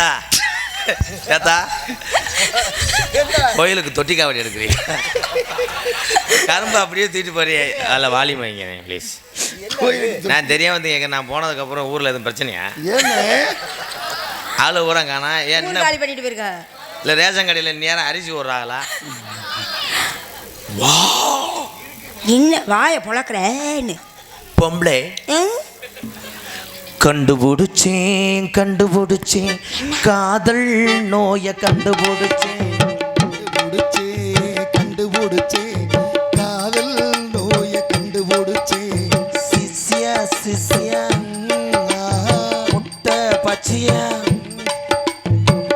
ஏத்தா ஏத்தா கோயிலுக்கு தொட்டி காவடி எடுக்கிறீங்க. கரும்பு அப்படியே தூக்கிட்டு போறியே. அதில் வாலியம் வைங்க ப்ளீஸ் நான் தெரியாம வந்து எங்க நான் போனதுக்கப்புறம் ஊரில் எதுவும் பிரச்சனையா? ஆளு ஊரம் காணா. ஊர் என்ன பண்ணிட்டு போயிருக்க? இல்லை ரேஷன் கடையில் நேரம் அரிசி விட்றாங்களா என்ன வாய பொழக்கிறேன்னு பொம்பளை. கண்டுபிடிச்சேன் கண்டுபிடிச்சேன். காதல் நோய கண்டுபிடிச்சேன். கண்டுபிடிச்சேன் காதல் நோய கண்டுபிடிச்சேன் சிசியா சிசியா. முட்டை பச்சையா.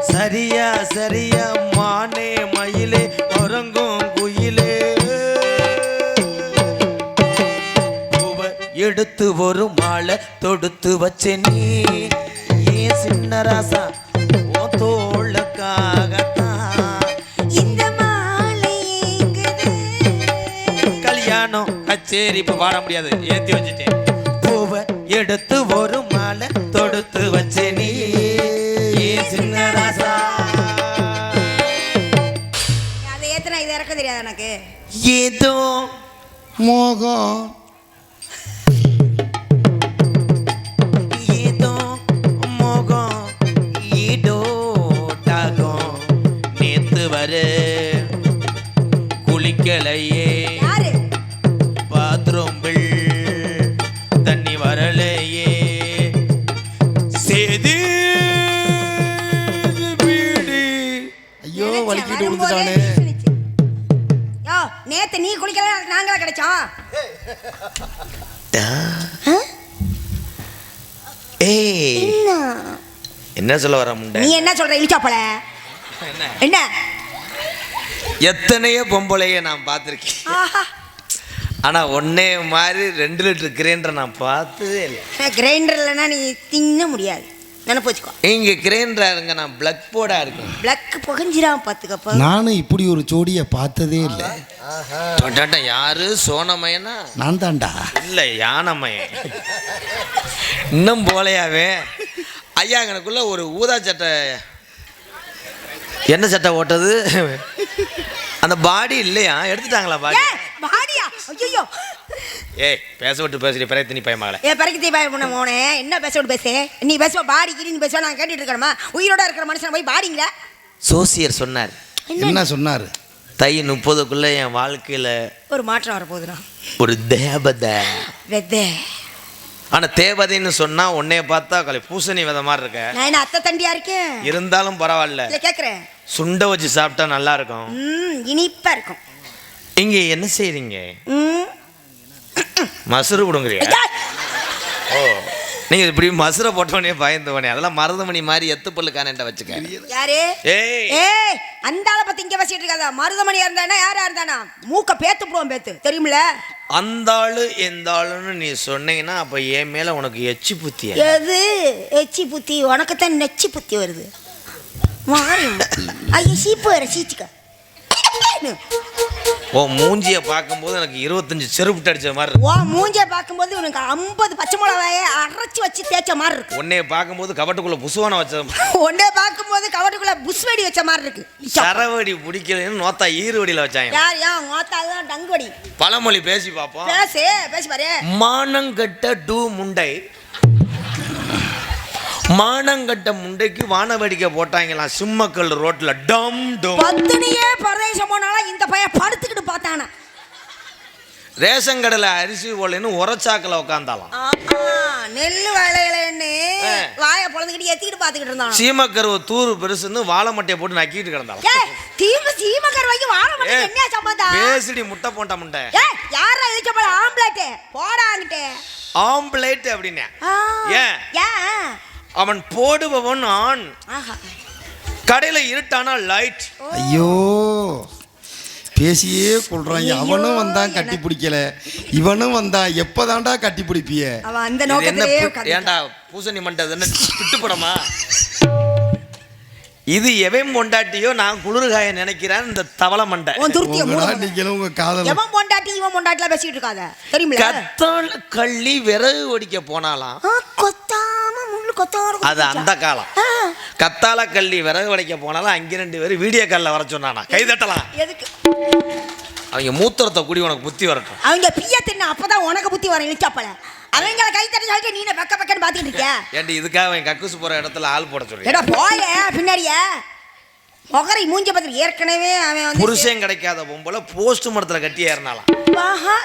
சரியா சரியா. மானே மயிலே உறங்கும் குயிலே. எடுத்து ஒரு மாலை வச்ச நீ. ஏன் சின்ன ராசா ஓ தோளுக்காகத்தான். இந்த மாலை ஏங்குது. கல்யாணம் கச்சேரி இப்ப பாட முடியாது. ஏத்தி வச்சுட்டேன். பூவை எடுத்து ஒரு மாலை தொடுத்து வச்ச நீ. ஏன் சின்ன ராசா. அதை ஏத்துனா இது இறக்க தெரியாது எனக்கு? ஏதோ மோகம். சொல்ல வர முண்டை. நீ என்ன சொல்ற இழிச்சாப்பல என்ன? என்ன? எத்தனையோ பொம்பளைய நான் பார்த்துருக்கேன். ஆஹா. ஆனா ஒன்னே மாதிரி ரெண்டு லிட்டர் கிரைண்டர் நான் பார்த்ததே இல்லை. கிரைண்டர் இல்லைன்னா நீ திங்க முடியாது. நினைப்பு வச்சுக்கோ. இங்க கிரைண்டரா இருங்க நான் பிளக் போர்டா இருக்கேன். பிளக் புகஞ்சிராம பார்த்துக்கப்போ. நானும் இப்படி ஒரு ஜோடியை பார்த்ததே இல்லை. யாரு? சோனமயனா? நான் தான்டா. இல்ல யானமயன். இன்னும் போலையாவே. ஐயா எனக்குள்ள ஒரு ஊதா சட்டை. என்ன சட்டை ஓட்டது? அந்த பாடி இல்லையா? எடுத்துட்டாங்களா பாடி? ஏ பாடியா? ஐயோ ஏய் பேச விட்டு பேசுறீ பிறகு நீ பயமாகல ஏ பறக்கி தீபாய் பண்ண மோனே. என்ன பேச விட்டு பேசு? நீ பேசுவ பாடி கிரி நீ பேசுவ நான் கேட்டுட்டு இருக்கணுமா? உயிரோட இருக்கிற மனுஷன் போய் பாடிங்களா. சோசியர் சொன்னார். என்ன? சொன்னாரு? தை முப்பதுக்குள்ள என் வாழ்க்கையில ஒரு மாற்றம் வரப்போகுதுண்ணா. ஒரு தேவதை. வெத்தே ஆனா தேவதைன்னு சொன்னா உன்னைய பார்த்தா கலை பூசணி வித மாதிரி இருக்க. நான் என்ன அத்தை தண்டியா இருக்கேன்? இருந்தாலும் பரவாயில்ல. இல்ல கேக்குறேன். சுண்டை வச்சு சாப்பிட்டா நல்லா இருக்கும். ம் இனிப்பா இருக்கும். இங்க என்ன செய்றீங்க? ம். மசுறு கொடுங்குறியா ஐயா! ஓ நீங்க இப்படி மசுரை போட்டோடனே பயந்தவனே. அதெல்லாம் மருதமணி மாதிரி எத்து பல்லுக்கானேன்ட்ட வச்சுக்க. யாரு? ஏய்! ஏய் அந்த ஆளை பத்தி இங்க பேசிட்டு இருக்காதா. மருதமணியா இருந்தானா யாரா இருந்தானா? மூக்க பேத்து போடுவோம் பேத்து. தெரியுமில அந்த ஆளு எந்த ஆளுன்னு நீ சொன்னீங்கன்னா அப்போ என் மேலே உனக்கு எச்சி புத்தி எது? எச்சி புத்தி உனக்கு தான் நெச்சி புத்தி வருது. மாறி ஐயோ சீப்பு வர சீச்சுக்க. ஓ மூஞ்சிய பார்க்கும்போது எனக்கு இருபத்தஞ்சு செருப்பு அடிச்ச மாதிரி இருக்கு. ஓ மூஞ்ச பார்க்கும்போது உனக்கு ஐம்பது பச்சை மிளகாயை அரைச்சி வச்சு தேய்ச்ச மாதிரி இருக்கு. உன்னைய பார்க்கும்போது கபட்டுக்குள்ள புசுவான வச்ச ஒன்னே பார்க்கும்போது கவட்டுக்குள்ள புஷ் வெடி வச்ச மாதிரி இருக்கு. சரவடி பிடிக்கலன்னு நோத்தா ஈருவடியில வச்சாங்க. யார் ஏன் மோத்தா தான் டங்குவடி. பழமொழி பேசி பார்ப்போம் பேசு பேசி பாரு. மானங்கட்ட டூ முண்டை. மானங்கட்ட முண்டைக்கு வான வேடிக்கை போட்டாங்களாம் சிம்மக்கல் ரோட்ல டம் டம். பத்தினியே பரதேசம் போனாலும் இந்த பையன் படுத்துக்கிட்டு பார்த்தானா? ரேஷன் கடையில் அரிசி போடலன்னு உரச்சாக்கில் உட்காந்தாலாம் விளையலன்னு ஆ. வாயை பொழந்துக்கிட்டு எத்திக்கிட்டு பார்த்துக்கிட்டு இருந்தான் சீமக்கருவ தூரு பெருசுன்னு வாழை மட்டையை போட்டு நக்கிட்டு கிடந்தாலும் தீம சீமக்கர் வாங்கி வாழ மாட்டேன் என்ன சம்பந்தம்? பேசிடி முட்டை போட்ட முண்டை ஏய் யாரா இழுச்ச போல ஆம்பளேட்டே? போடாங்கிட்டே ஆம்பளைட் அப்படின்னு. ஏன்? ஏன்? அவன் போடுபவன் ஆண். கடையில இருட்டானா லைட் ஐயோ பேசியே கொள்றாங்க. அவனும் வந்தான் கட்டி பிடிக்கல. இவனும் வந்தான் எப்பதான்டா கட்டி பிடிப்பிய? என்ன. ஏன்டா பூசணி மண்டை இது என்ன திட்டு படமா இது எவன் பொண்டாட்டியோ நான் குளிர்காய நினைக்கிறேன் இந்த தவளை மண்டை. நீங்களும் உங்க காதல. எவன் பொண்டாட்டி இவன் பொண்டாட்டிலாம் பேசிட்டு இருக்காத? தெரியுமில கத்தாழ கள்ளி விறகு ஒடிக்க போனாலாம். ஆ, அது அந்த காலம். கத்தால கள்ளி விறகு உடைக்க போனாலும் அங்கே ரெண்டு பேரும் வீடியோ காலில் வர சொன்னானா? கை தட்டலாம் எதுக்கு? அவங்க மூத்திரத்தை கூடி உனக்கு புத்தி வரட்டும். அவங்க பிய தின்ன அப்பதான் உனக்கு புத்தி வர இழுச்சாப்பல அவங்கள கை தட்டி சொல்லிட்டு நீ பக்க பக்கன்னு பாத்துட்டு இருக்கியா? ஏன்டி இதுக்காக அவன் கக்கூசு போற இடத்துல ஆள் போட சொல்றேன் ஏடா போய பின்னாடியே. முகரை மூஞ்ச பத்திரி ஏற்கனவே அவன் புருஷன் கிடைக்காத பொம்பளை போஸ்ட் மரத்துல கட்டி ஏறினாலாம்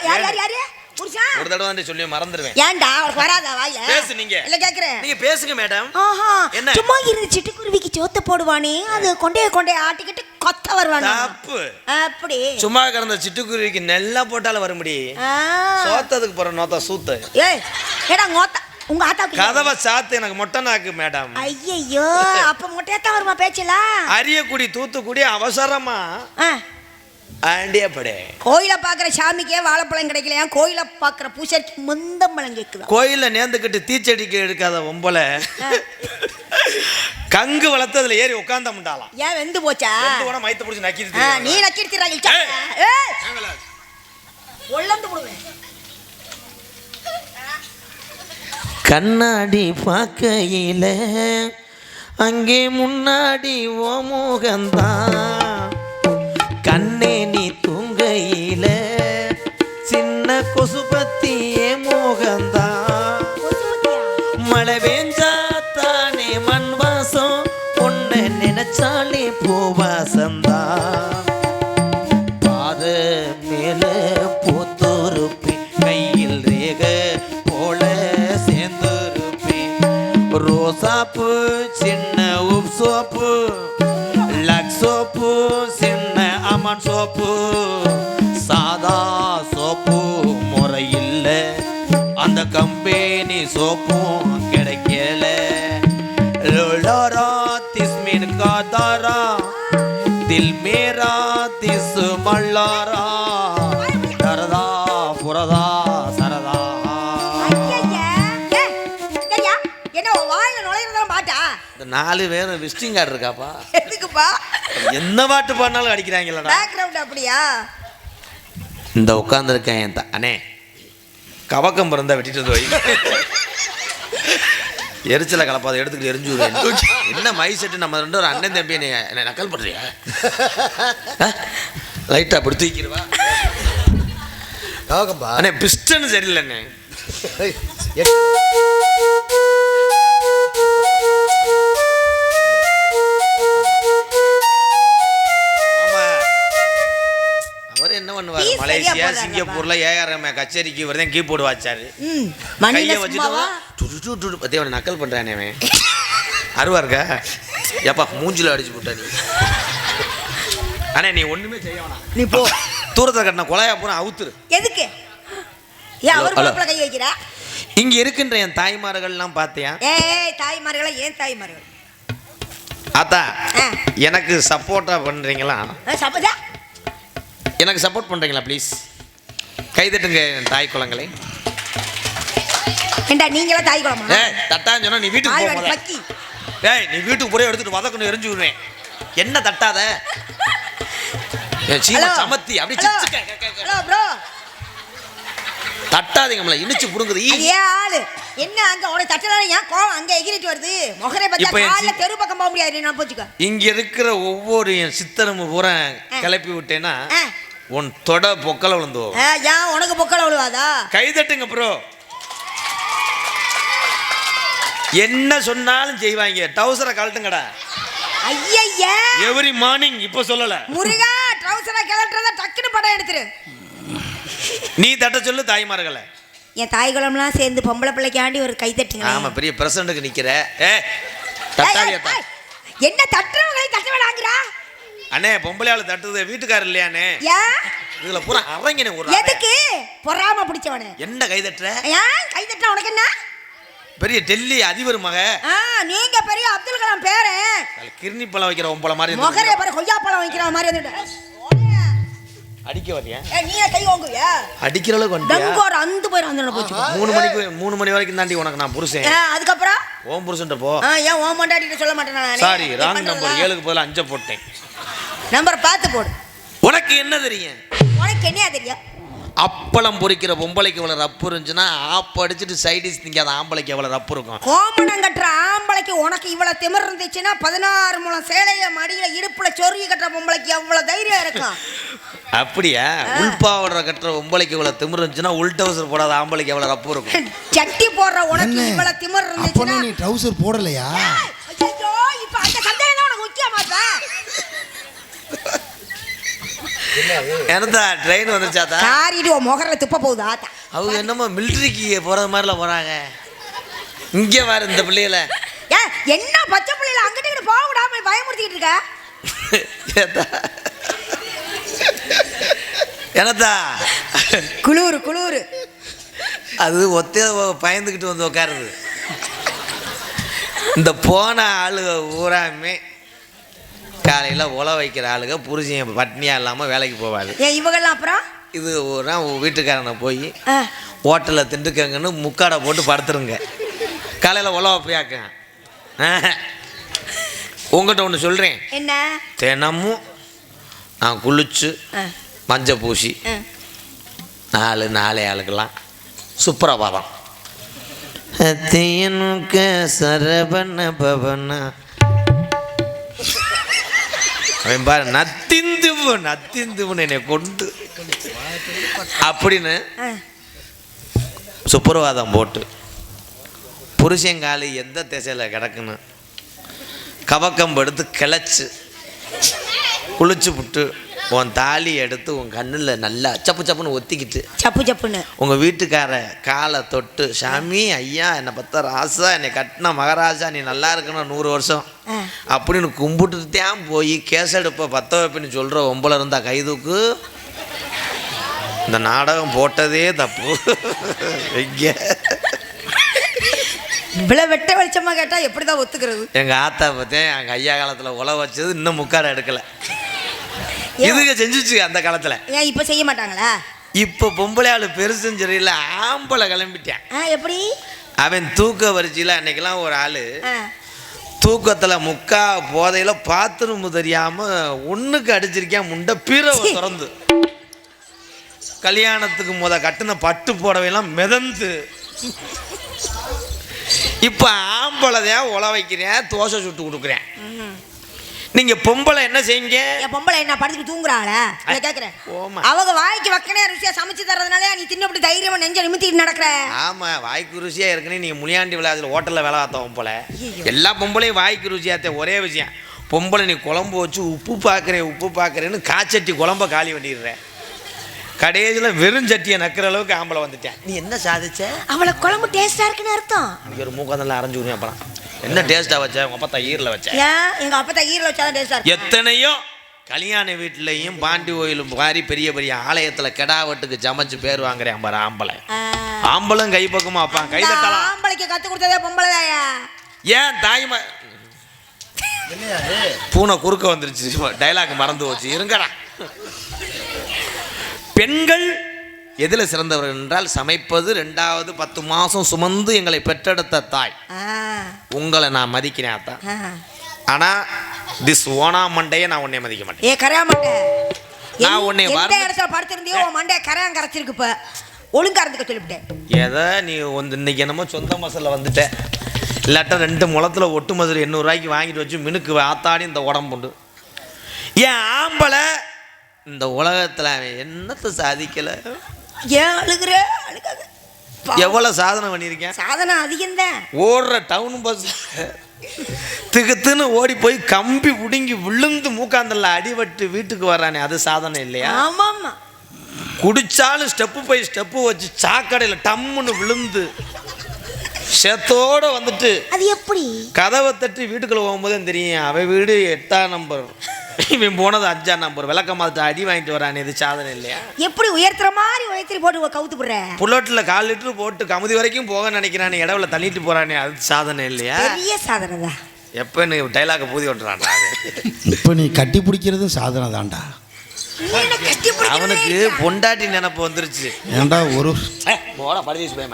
யார் யார் யாரு? ஒரு தடவை வந்து சொல்லி மறந்துடுவேன் ஏன்டா அவருக்கு வராதா வாயில? பேசு நீங்க. இல்ல கேக்குறேன் நீங்க பேசுங்க மேடம். ஆஹா என்ன? சும்மா இருந்து சிட்டுக்குருவிக்கு சோத்த போடுவானே அது கொண்டே கொண்டே ஆட்டிக்கிட்டு கொத்த வருவானே. தப்பு. அப்படி. சும்மா கிடந்த சிட்டுக்குருவிக்கு நெல்லா போட்டாலும் வரும்படி ஆ. சோத்ததுக்கு போற நோத்தா சூத்து. ஏய் ஏடா ngota உங்க ஆத்தாக்கு கதவை சாத்து எனக்கு மொட்டை நாக்கு மேடம். ஐயையோ அப்ப மொட்டையத்தான் வருமா பேச்சலாம் அரியக்குடி தூத்துக்குடி அவசரமா. ஆ, ஆண்டியா படே கோயில பாக்குற சாமிக்கே வாழைப்பழம் கிடைக்கலையா? கோயில பாக்குற பூசைக்கு முந்தம்பழம் கேக்குதா கோயில்ல நேர்ந்துக்கிட்டு தீச்செடிக்கு எடுக்காத ஒம்பளை கங்கு வளர்த்து அதுல ஏறி உட்கார்ந்த முண்டாலாம் ஏன் வெந்து போச்சா? கூட மைத்த பிடிச்சி நக்கிட்டு நீ. ஏய். உள்ளந்து போடுவேன் கண்ணாடி பார்க்கையில அங்கே முன்னாடி ஓ மோகந்தான் கண்ணே நீ தூங்கையில சின்ன கொசு பத்தியே மோகந்தான் மழை வேஞ்சா தானே மண் வாசம் உன்னை நினைச்சாலே பூவாசந்தான் சோப்பு சாதா சோப்பு முறையில் அந்த கம்பெனி சோப்பும் கிடைக்கல. திஸ்மின் காதாரா தில் மேரா திஸ் மல்லாரா. நாலு பேரும் விசிட்டிங் கார்டு இருக்காப்பா? எதுக்குப்பா? என்ன பாட்டு பாடினாலும் அடிக்கிறாங்களடா பேக்ரவுண்ட் அப்படியா? இந்த உட்காந்துருக்கேன் என் த- அண்ணே கவக்கம் பிறந்தா வெட்டிட்டு வந்து வை. எரிச்சல கலப்பாத எடுத்துக்கிட்டு எரிஞ்சு விடுவேன். என்ன மை செட்டு நம்ம ரெண்டு ஒரு அண்ணன் தம்பி என்னை என்னை நக்கல் பண்றியா? லைட்டா அப்படி தூக்கிடுவா அண்ணே பிஸ்டன் சரியில்லை பண்ணுவார் மலேசியா. சிங்கப்பூர்ல ஏஆர்எம் கச்சேரிக்கு இவர் தான் கீபோர்டு வாச்சாரு. கையை வச்சுட்டு பத்தி அவனை நக்கல் பண்றானே அவன் அருவா இருக்கா? ஏப்பா மூஞ்சில அடிச்சு போட்டா நீ. அண்ணே நீ ஒண்ணுமே செய்ய வேணாம். நீ போ. தூரத்துல கட்டின கொலையா பூரா அவுத்துரு. எதுக்கு? ஏன் அவர் ஹலோ. பொழப்புல கை வைக்கிறா? இங்க இருக்கின்ற என் தாய்மார்கள்லாம் பார்த்தியா ஏய் தாய்மார்களா ஏன் தாய்மார்கள்? ஆத்தா ஆ. எனக்கு சப்போர்ட்டா பண்றீங்களா? எனக்கு சப்போர்ட் பண்றீங்களா ப்ளீஸ் கைதட்டுங்க தாய் குளங்களை. ஏண்டா நீங்களா தாய் குளமா? ஏய் தட்டான்னு சொன்னா நீ வீட்டுக்கு முதல்ல. ஏய் நீ வீட்டுக்கு எடுத்துட்டு வதக்கணும் எரிஞ்சு விடுவேன். என்ன தட்டாத? ஏய், சீமா சமத்தி அப்படி ஹலோ. சிச்சு கே- கே- கே- கே. ஹலோ ப்ரோ தட்டாதீங்க நம்மள இனிச்சு புடுங்குது. ஈ. அது ஏன் ஆளு? என்ன அங்க உனக்கு தட்டலாம் ஏன் கோவம் அங்க எகிரிட்டு வருது? முகரை பத்தா இப்ப என் கால்ல சி- தெரு பக்கம் போக முடியாது நான் போச்சுக்க. இங்க இருக்கிற ஒவ்வொரு என் சித்தரும் பூரா கிளப்பி விட்டேன்னா ஆ. உன் தொட பொக்கல விழுந்து ஏன் உனக்கு பொக்கல விழுவாதா? கைதட்டுங்க ப்ரோ என்ன சொன்னாலும் செய்வாங்க. டவுசரை கழட்டுங்கடா. ஐயய்யா எவ்ரி மார்னிங் இப்போ சொல்லல. முருகா ட்ரௌசரை கிளட்டுறத டக்குன்னு படம் எடுத்துரு. நீ தட்ட சொல்லு தாய்மார்களை என் தாய் குளம்லாம் சேர்ந்து பொம்பளை பிள்ளைக்காண்டி ஒரு கை தட்டுங்க ஆமா பெரிய பிரசிடண்ட்டுக்கு நிக்கிற. ஏ தட்டாதியா என்ன தட்டுறவங்களை தட்ட வேணாங்கிறா? அண்ணே பொம்பளையாளு தட்டுறது வீட்டுக்காரர் இல்லையாண்ணே? ஏன் இதுல பூரா அரங்கனே ஒரு. எதுக்கு? பொறாம பிடிச்சவனு. என்ன கை தட்டுற ஏன் கை தட்டா உனக்கு என்ன? பெரிய டெல்லி அதிபர் மக. நீங்க பெரிய அப்துல் கலாம் பேரு. கிர்னி பழம் வைக்கிற ஒம்பளை மாதிரி முகரே. பாரு கொய்யா பழம் வைக்கிற மாதிரி வந்துட்டு அடிக்க வரியா நீ கை வாங்குவியா அடிக்கிற அளவுக்கு வந்துட்டியா? டங்கோர் அந்த போய் வந்து போச்சு. மூணு மணிக்கு மூணு மணி வரைக்கும் தாண்டி உனக்கு நான் புருஷன். அதுக்கப்புறம்? ஓம் புருஷன்ட்ட போ. ஆ, ஏன் ஓ மண்டாட்டிட்டு சொல்ல மாட்டேன். Sorry wrong? நம்பர் ஏழுக்கு பதிலா அஞ்ச போட்டேன். நம்பர் பார்த்து போடு. உனக்கு என்ன தெரியும்? உனக்கு என்னையா தெரியும்? அப்பளம் பொரிக்கிற பொம்பளைக்கு இவ்வளோ ரப்பு இருந்துச்சுன்னா ஆப்பு அடிச்சுட்டு சைடிஸ் திங்காத ஆம்பளைக்கு எவ்வளோ ரப்பு இருக்கும்? கோமணம் கட்டுற ஆம்பளைக்கு உனக்கு இவ்வளவு திமிர் இருந்துச்சுன்னா பதினாறு மூலம் சேலைய மடியில இடுப்புல சொருகி கட்டுற பொம்பளைக்கு எவ்வளவு தைரியம் இருக்கும்? அப்படியா? உள்பாவடரை கட்டுற பொம்பளைக்கு இவ்வளோ திமிரு இருந்துச்சுன்னா உள் டவுசர் போடாத ஆம்பளைக்கு எவ்வளோ ரப்பு இருக்கும்? சட்டி போடுற உனக்கு என்ன? இவ்வளவு திமிர் இருந்துச்சுன்னா நீ ட்ரௌசர் போடலையா ஐயோ இப்ப அந்த சந்தேகம் தான் உனக்கு முக்கியமா இப்ப எனதா ட்ரெயின் வந்துருச்சாத்தா? காரிட்டு உன் முகர்ல துப்ப போகுதா அவங்க என்னமோ மிலிட்ரிக்கு போகிறது மாதிரில போகிறாங்க இங்கே பாரு இந்த பிள்ளைகள. ஏ என்ன பச்சை பிள்ளைல அங்கிட்டு இங்கிட்டு போக விடாம பயமுறுத்திக்கிட்டு இருக்க? எனத்தா. குளூரு குளூரு. அது ஒத்தே பயந்துக்கிட்டு வந்து உட்காருது இந்த போன ஆளுக ஊராமே. காலையில் உல வைக்கிற ஆளுக புருஷன் பட்னியாக இல்லாமல் வேலைக்கு போவாது ஏன் இவங்கெல்லாம் அப்புறம்? இது ஒரு வீட்டுக்காரனை போய் ஹோட்டலில் திண்டுக்கங்கன்னு முக்காடை போட்டு படுத்துருங்க. காலையில் உல வைப்பியாக்குங்க உங்கள்கிட்ட ஒன்று சொல்கிறேன் என்ன? தினமும் நான் குளிச்சு மஞ்சள் பூசி. நாலு நாலே ஆளுக்கெல்லாம் சுப்பிரபாதம். சரபண பவன. அவன் பாரு நத்திந்துவு நத்திந்துவுன்னு என்னை கொண்டு அப்படின்னு. சுப்பிரவாதம் போட்டு புருஷங்காலி எந்த திசையில் கிடக்குன்னு கவக்கம் படுத்து கிளச்சு குளிச்சு விட்டு உன் தாலி எடுத்து உன் கண்ணில் நல்லா சப்பு சப்புன்னு ஒத்திக்கிட்டு. சப்பு சப்புன்னு. உங்கள் வீட்டுக்கார காலை தொட்டு சாமி ஐயா என்னை பத்த ராசா என்னை கட்டின மகாராஜா நீ நல்லா இருக்கணும் நூறு வருஷம். அப்படின்னு கும்பிட்டுட்டு தான் போய் கேசெடுப்ப பத்த வைப்புன்னு சொல்கிற ஒம்பளை இருந்தா கைதூக்கு இந்த நாடகம் போட்டதே தப்பு. எங்க? இவ்வளவு வெட்ட வெளிச்சமா கேட்டா எப்படிதான் ஒத்துக்கிறது? எங்கள் ஆத்தா பார்த்தேன் எங்கள் ஐயா காலத்தில் உழ வச்சது இன்னும் முக்காடை எடுக்கலை. இதுங்க செஞ்சுச்சு அந்த காலத்தில்? ஏன் இப்ப செய்ய மாட்டாங்களா? இப்போ பொம்பளை ஆள் பெருசுன்னு சரியில்லை ஆம்பளை கிளம்பிட்டேன். எப்படி? அவன் தூக்க வரிசையில் அன்னைக்கெல்லாம் ஒரு ஆள் தூக்கத்தில் முக்கா போதையில் பாத்ரூம் தெரியாமல் ஒன்றுக்கு அடிச்சிருக்கேன் முண்டை பீரவை சீ. திறந்து. கல்யாணத்துக்கு முத கட்டின பட்டு புடவையெல்லாம் மிதந்து. இப்போ ஆம்பளைதான் உழ வைக்கிறேன் தோசை சுட்டு கொடுக்குறேன். நீங்கள் பொம்பளை என்ன செய்யுங்க என் பொம்பளை என்ன படுத்துட்டு தூங்குறாளா? நான் கேக்குறேன். ஓமா. அவங்க வாய்க்கு வைக்கனே ருசியா சமைச்சு தர்றதுனால நீ தின்னப்படி தைரியமா நெஞ்ச நிமித்திட்டு நடக்கிற? ஆமாம் வாய்க்கு ருசியாக இருக்குன்னு நீங்கள் முனியாண்டி விளையாதில் ஹோட்டலில் வேலை பார்த்தவன் போல. எல்லா பொம்பளையும் வாய்க்கு ருசியாத்த ஒரே விஷயம். பொம்பளை நீ குழம்பு வச்சு உப்பு பார்க்குறேன் உப்பு பார்க்குறேன்னு காச்சட்டி குழம்ப காலி பண்ணிடுற. கடைசியில் வெறும் சட்டியை நக்கிற அளவுக்கு ஆம்பளை வந்துட்டேன். நீ என்ன சாதிச்ச? அவளை குழம்பு டேஸ்டா இருக்குன்னு அர்த்தம். ஒரு மூக்கந்தெல்லாம் அரைஞ்சு விடுவேன் அப்புறம் என்ன டேஸ்ட்டாக வச்ச? உங்கள் அப்பா ஈரில் வச்ச? ஏன்? எங்க அப்பா தயிரில் வச்சாதான் டேஸ்டா இருக்கும். எத்தனையோ கல்யாண வீட்லேயும் பாண்டி கோயிலும் மாதிரி பெரிய பெரிய ஆலயத்தில் கெடாவட்டுக்கு சமைச்சு பேர் வாங்குறேன் பாரு ஆம்பளை. ஆம்பளும் கை பக்கமா அப்பான் கை தட்டலாம். ஆம்பளைக்கு கத்து கொடுத்ததே பொம்பளை தாயா? ஏன் தாய்மா பூனை குறுக்க வந்துருச்சு. டைலாக் மறந்து போச்சு. இருங்கடா. பெண்கள் எதில் சிறந்தவர்கள் என்றால் சமைப்பது ரெண்டாவது பத்து மாதம் சுமந்து எங்களை பெற்றெடுத்த தாய். உங்களை நான் மதிக்கிறேன் அத்தான். ஆனால் திஸ் ஓனா மண்டையை நான் உன்னை மதிக்க மாட்டேன். ஏ கரையா மண்டை? நான் உன்னை எந்த இடத்துல படுத்திருந்தியோ உன் மண்டைய கரையான் கரைச்சிருக்கு இப்ப. ஒழுங்கா இருந்துக்க சொல்லிவிட்டேன். எதை நீ வந்து இன்னைக்கு என்னமோ சொந்த மசாலா வந்துட்ட. இல்லாட்டா ரெண்டு முளத்தில் ஒட்டு மதுரை எண்ணூறுரூவாய்க்கு வாங்கிட்டு வச்சு மினுக்கு ஆத்தாடி இந்த உடம்புண்டு ஏன் ஆம்பளை இந்த உலகத்தில் என்னத்தை சாதிக்கலை? ஏன் அழுகுற? அழுகாத. எவ்வளோ சாதனை பண்ணியிருக்கேன்? சாதனை அதிகம்தான். ஓடுற டவுன் பஸ் திகுத்துன்னு ஓடி போய் கம்பி புடுங்கி விழுந்து மூக்காந்தல்ல அடிபட்டு வீட்டுக்கு வர்றானே அது சாதனை இல்லையா? ஆமாம்மா. குடிச்சாலும் ஸ்டெப்பு போய் ஸ்டெப்பு வச்சு சாக்கடையில் டம்முன்னு விழுந்து செத்தோட வந்துட்டு அது எப்படி? கதவை தட்டி வீட்டுக்குள்ள போகும்போது தெரியும் அவன் வீடு எட்டாம் நம்பர் இவன் போனது அஞ்சாம் நம்பர் விளக்க மாத்த அடி வாங்கிட்டு வரானே இது சாதனை இல்லையா? எப்படி உயர்த்துற மாதிரி உயர்த்தி போட்டு கவுத்து போடுற? புல்லட்டில் கால் லிட்டர் போட்டு கமுதி வரைக்கும் போக நினைக்கிறானே இடவுல தள்ளிட்டு போறானே அது சாதனை இல்லையா? பெரிய சாதனை தான். எப்போ நீ டைலாக பூதி விட்டுறான்டா இப்போ நீ கட்டி பிடிக்கிறதும் சாதனை தான்டா. அவனுக்கு பொண்டாட்டி நினப்பு வந்துருச்சு. ஏன்டா ஒரு போட பரதேசி போய்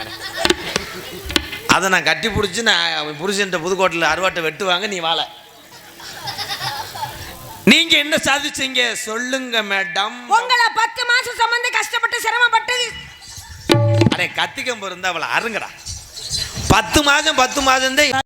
அதை நான் கட்டி பிடிச்சி நான் புருஷன்ட்ட புதுக்கோட்டையில் அருவாட்டை வெட்டுவாங்க நீ வாழ. நீங்க என்ன சாதிச்சீங்க? சொல்லுங்க மேடம். உங்களை பத்து மாசம் சுமந்து கஷ்டப்பட்டு சிரமப்பட்டு அரே கத்திக்கம்பு இருந்தா அவளை அருங்கடா. பத்து மாதம் பத்து மாதம் தான்